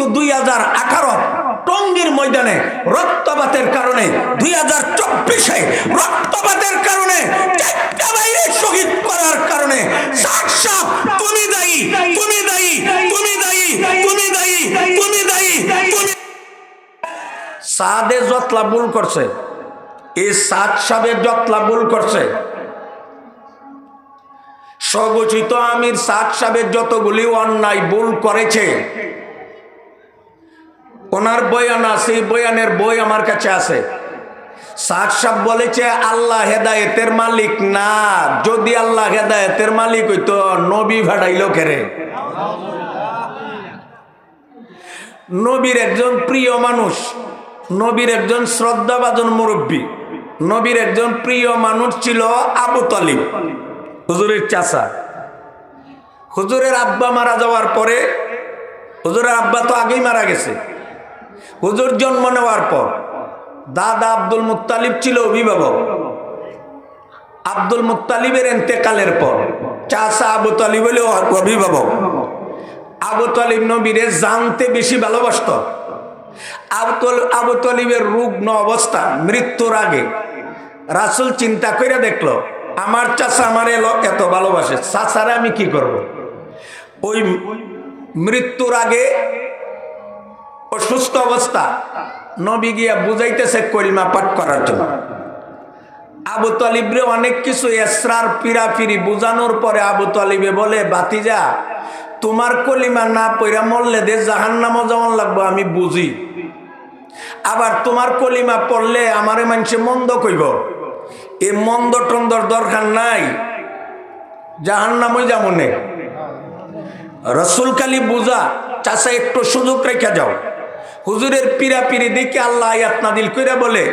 কিন্তু দুই হাজার আঠারো টঙ্গির ময়দানে রক্তপাতের কারণে, দুই হাজার চব্বিশে রক্তপাতের কারণে শহীদ করার কারণে তুমি দায়ী তুমি দায়ী তুমি দায়ী তুমি দায়ী তুমি দায়ী সাদে যতলা ভুল করছে এই সাবের যতলা ভুল করছে। স্বঘোষিত আমির সাত সাবের যতগুলি অন্যায় ভুল করেছে ওনার বয়ান আছে বয়ানের বই আমার কাছে আছে। সাত সাহ বলেছে, আল্লাহ হেদায়েতের মালিক না, যদি আল্লাহ হেদায়েতের মালিক হইতো, নবী ভাড়াইল কেরে? নবীর একজন প্রিয় মানুষ, নবীর একজন শ্রদ্ধাভাজন মুরব্বী, নবীর একজন প্রিয় মানুষ ছিল আবু তালিব, হুজুরের চাচা। হুজুরের আব্বা মারা যাওয়ার পরে, হুজুরের আব্বা তো আগেই মারা গেছে। হুজুর জন্ম নেওয়ার পর দাদা আব্দুল মুত্তালিব ছিল অভিভাবক। আব্দুল মুত্তালিবের এন্তেকালের পর চাচা আবু তালিব হলো অভিভাবক। আবু তালিব নবীরে জানতে বেশি ভালোবাসত। আবু তল- আবু তালিবের রুগ্ন অবস্থা মৃত্যুর আগে। রাসুল চিন্তা করে দেখল, আমার চাচা আমার এলো, এত ভালোবাসে, চাচারে আমি কি করব। ওই মৃত্যুর আগে অসুস্থ অবস্থা। নবী গিয়া বুঝাইতেছে কলিমা পাঠ করার জন্য। আবু তালিবরে অনেক কিছু এসরার পিরাফিরি বুঝানোর পরে আবু তালিবে বলে বাতিজা তোমার কলিমা না পইরা মরলে দে জাহান নামও যেমন লাগবো, আমি বুঝি। আবার তোমার কলিমা পড়লে আমারে মানুষে মন্দ কইব। এ মন্দ টন্দর দরকার নাই। জাহান নামই যেমন রসুল কালী বুঝা চাষা একটু সুযোগ রেখে যাও। হুজুরের পীরা পিড়ি দেখে আল্লাহ আয়াত নাদিল কইরা বলে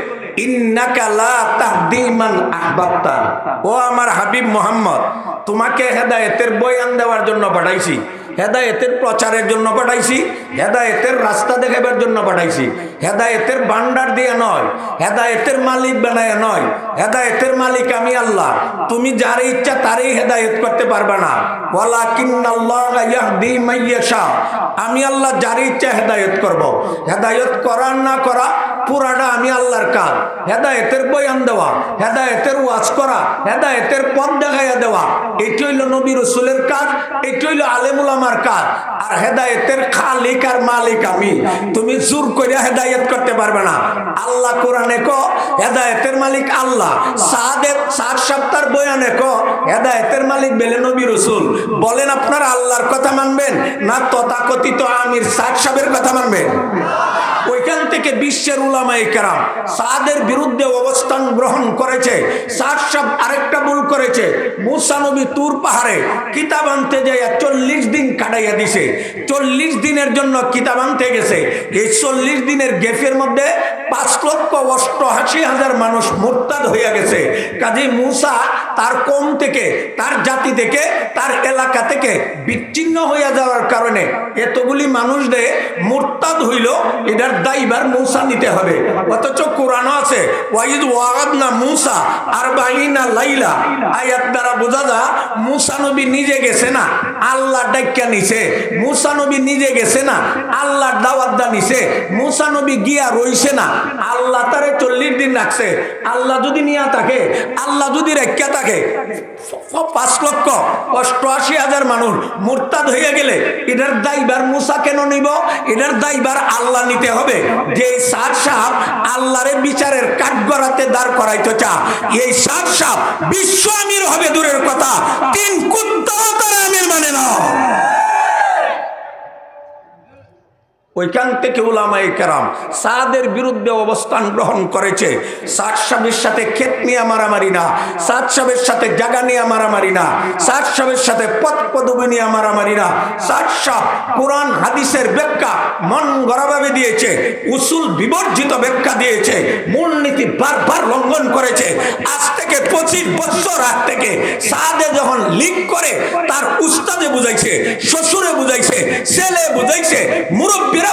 ও আমার হাবিব মোহাম্মদ, তোমাকে হেদায়েতের বয়ান দেওয়ার জন্য পাঠাইছি। হেদায়েতের প্রচারের জন্য পাঠাইছি, হেদায়েতের রাস্তা দেখাবার জন্য পাঠাইছি। হেদায়েতের ভান্ডার দিয়ে নয়, হেদায়েতের মালিক বানায় নয়, হেদায়েতের মালিক আমি আল্লাহ। তুমি যার ইচ্ছা তারই হেদায়েত করতে পারবে না। ইয়াহদি মাইয়াশা আমি আল্লাহ যার ইচ্ছা হেদায়েত করব। হেদায়েত করার না করা পুরাটা আমি আল্লাহর কাজ। হেদায়েতের বয়ান দেওয়া, হেদায়েতের ওয়াজ করা, হেদায়েতের পথ দেখাইয়া দেওয়া। এটি হইল নবী রসুলের কাজ, এটি হইল আলেমুল আমার কাজ। আর হেদায়েতের খালিক আর মালিক আমি। তুমি জোর করিয়া হেদায়েত করতে পারবে না। আল্লাহ কোরআনে ক, হেদায়েতের মালিক আল্লাহ। সাদের, সাত সপ্তাহ বয়ানে ক, হেদায়েতের মালিক বেলে নবী রসুল। বলেন আপনারা আল্লাহর কথা মানবেন না তথাকথিত আমির সাত সাবের কথা মানবেন? ওইখান থেকে বিশ্বের উলামাই কেরাম সাদের বিরুদ্ধে অবস্থান গ্রহণ করেছে। সাদ সব আরেকটা ভুল করেছে। মুসানবী তুর পাহাড়ে কিতাব আনতে যাইয়া চল্লিশ দিন কাটাইয়া দিছে। চল্লিশ দিনের জন্য কিতাব আনতে গেছে। এই চল্লিশ দিনের গেফের মধ্যে পাঁচ লক্ষ অষ্টআশি হাজার মানুষ মোরতাদ হইয়া গেছে। কাজী মুসা তার কম থেকে, তার জাতি থেকে, তার এলাকা থেকে বিচ্ছিন্ন হইয়া যাওয়ার কারণে এতগুলি মানুষ দে মোরতাদ হইল, এটার দায়ীবার মূসা নিতে হবে। অথচ কোরআনও আছে, ওয়াইদ ওয়াদ না মূসা আর বাহিনা লাইলা আয়াত দ্বারা বোঝা যা, মুসা নবী নিজে গেছে না, আল্লাহ ডাক্কা নিছে। মুসা নবী নিজে গেছে না, আল্লাহ দাওয়াত দা নিছে। মুসা নবী গিয়া রইছে না, আল্লাহ তারে চল্লিশ দিন রাখছে। আল্লাহ যদি নিয়া থাকে, আল্লাহ যদি রেখা থাকে পাঁচ লক্ষ, অষ্টআশি হাজার মানুষ মোরতাদ হয়ে গেলে, এটার দায়বার মুসা কেন নিব? এটার দায়বার আল্লাহ নিতে হবে। যে সার সাপ আল্লাহরে বিচারের কাঠগড়াতে দাঁড় করাইতে চা এই সার সাপ বিশ্ব আমির হবে দূরের কথা। তিন কুত্তাও তারা আমির মানে না। ওইখান থেকে উলামাই কেরাম সাদের বিরুদ্ধে অবস্থান গ্রহণ করেছে। সাদ সাহেবের সাথে ক্ষেত নিয়ে মারামারি না সাদ সাহেবের সাথে জায়গা নিয়ে মারামারি না সাদ সাহেবের সাথে পথ পদবি নিয়ে মারামারি না। সাদ সাহ কোরআন হাদিসের ব্যাখ্যা মন গড়াভাবে দিয়েছে, উসুল বিবর্জিত ব্যাখ্যা দিয়েছে, মূলনীতি বারবার লঙ্ঘন করেছে। আজ থেকে পঁচিশ বছর আগ থেকে সাদে যখন লিক করে, তার উস্তাদে বুঝাইছে, শ্বশুরে বুঝাইছে, ছেলে বুঝাইছে, মুরব্বীরা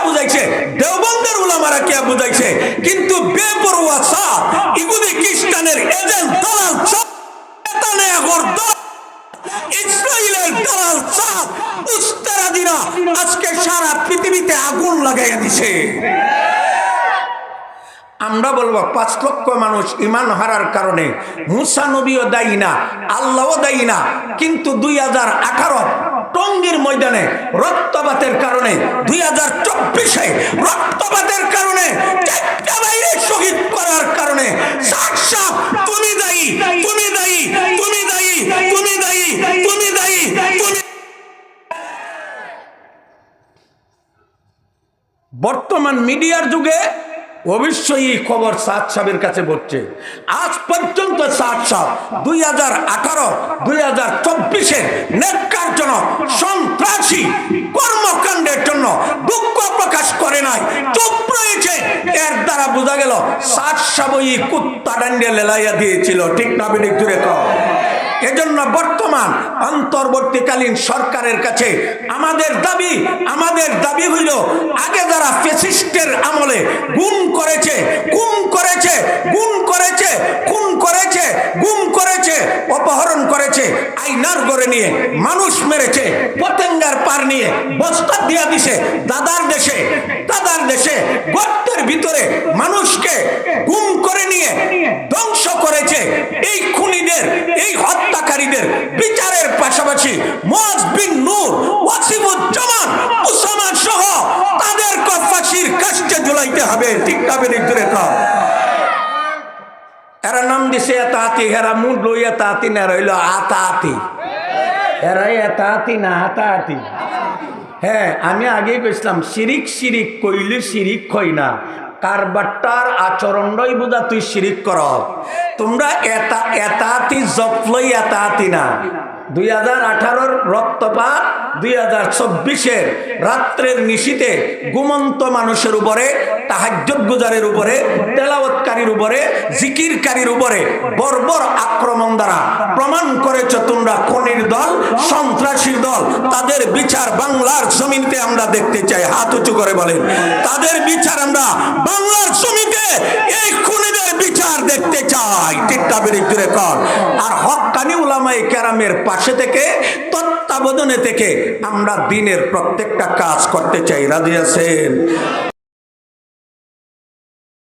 দিনা আজকে সারা পৃথিবীতে আগুন লাগাইয়া দিছে। আমরা বলব, পাঁচ লক্ষ মানুষ ইমান হারার কারণে মুসা নবীও দায়ী না, আল্লাহও দায়ী না, কিন্তু দুই হাজার আঠারো টঙ্গির ময়দানে রক্তপাতের কারণে দুই বর্তমান মিডিয়ার যুগে অবশ্যই এই খবর সাত সাহেবের কাছে পড়ছে আজ পর্যন্ত সাত সাহ দুই হাজার আঠারো, দুই হাজার চব্বিশের নেকারজনক সন্ত্রাসী কর্মকাণ্ডের জন্য দুঃখ প্রকাশ করে নাই, চুপ রয়েছে। এর দ্বারা বোঝা গেল সাত সাবই কুত্তা ডান্ডে লেলাইয়া দিয়েছিল। ঠিক না জুড়ে কর এজন্য বর্তমান অন্তর্বর্তীকালীন সরকারের কাছে আমাদের দাবি আমাদের দাবি হইল, আগে যারা ফেসিস্টের আমলে গুম করেছে গুম করেছে গুম করেছে, খুন করেছে, গুম করেছে, অপহরণ করেছে, আইনার গড়ে নিয়ে মানুষ মেরেছে, পতেঙ্গার পার নিয়ে বস্তা দিয়া দিছে দাদার দেশে দাদার দেশে গর্তের ভিতরে মানুষকে গুম করে নিয়ে ধ্বংস করেছে, এই খুনিদের এরা তাঁতি হেরা মুড লইয়া তাঁতি না রইল আতাতি। এরা এতাতি না হাতাহাতি হ্যাঁ আমি আগেই কইছিলাম, শিরিক শিরিক কইলে শিরিক কই না। কারবারটার আচরণই বোঝা তুই শিরিক কর। তোমরা এতা, এতাতি জপলই এতাতি না। দুই হাজার আঠারোর রক্তপাত, দুই হাজার চব্বিশের রাত্রের নিশীতে ঘুমন্ত মানুষের উপরে তাহাজ্জত উপরে, তেলাওয়াতকারীর উপরে, জিকিরকারীর উপরে বর্বর আক্রমণ দ্বারা প্রমাণ করেছ তোমরা খনির দল, সন্ত্রাসীর দল। তাদের বিচার বাংলার জমিনতে আমরা দেখতে চাই। হাত উঁচু করে বলেন। তাদের বিচার আমরা বাংলার জমিতে এই চাই টিট্টা একটু কর। আর হকানি উলামাই ক্যারামের পাশে থেকে, তত্ত্বাবধানে থেকে আমরা দিনের প্রত্যেকটা কাজ করতে চাই। রাজি আছেন?